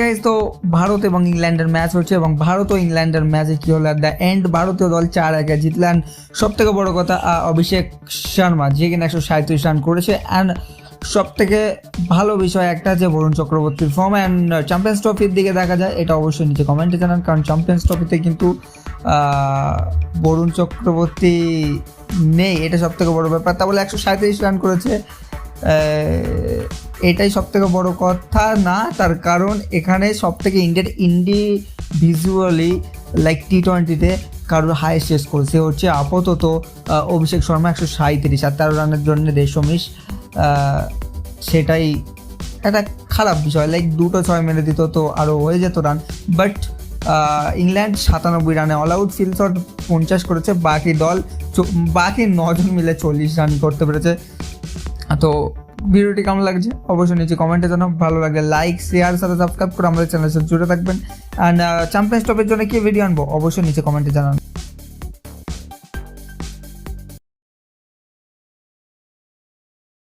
Guys তো ভারত এবং ইংল্যান্ডের ম্যাচ হচ্ছে এবং ভারত ও ইংল্যান্ডের ম্যাচে কি হলো? দ্য এন্ড ভারতীয় দল চার একে জিতলেন। সব থেকে বড় কথা অভিষেক শর্মা, যে কিনা একশো সাঁত্রিশ রান করেছে। অ্যান্ড সব থেকে ভালো বিষয় একটা যে বরুণ চক্রবর্তীর ফর্ম অ্যান্ড চ্যাম্পিয়ন্স ট্রফির দিকে দেখা যায়, এটা অবশ্যই নিচে কমেন্টে জানান। কারণ চ্যাম্পিয়ন্স ট্রফিতে কিন্তু বরুণ চক্রবর্তী নেই। এটা সব থেকে বড় ব্যাপার। তা বলে একশো সাঁত্রিশ রান করেছে এটাই সব থেকে বড়ো কথা না তার কারণ এখানে সব থেকে ইন্ডিয়ার ইন্ডিভিজুয়ালি লাইক টি টোয়েন্টিতে কারোর হাইয়েস্ট চেস করে সে হচ্ছে আপাতত অভিষেক শর্মা একশো সাঁত্রিশ আর তেরো রানের জন্য দেশমিশ আহ, সেটাই একটা খারাপ বিষয়। লাইক দুটো ছয় মেরে দিত তো আরও হয়ে যেত রান বাট ইংল্যান্ড সাতানব্বই রানে অল আউট ফিল শট পঞ্চাশ করেছে বাকি দল বাকি নজন মিলে চল্লিশ রান করতে পেরেছে। তো ভিডিওটি কেমন লাগছে অবশ্যই নিচে কমেন্টে জানাও। ভালো লাগে লাইক শেয়ার সাথে সাবস্ক্রাইব করে আমাদের চ্যানেলের সাথে জুড়ে থাকবেন। অ্যান্ড চ্যাম্পিয়ন্স টপের জন্য কি ভিডিও আনব? অবশ্যই নিচে কমেন্টে জানান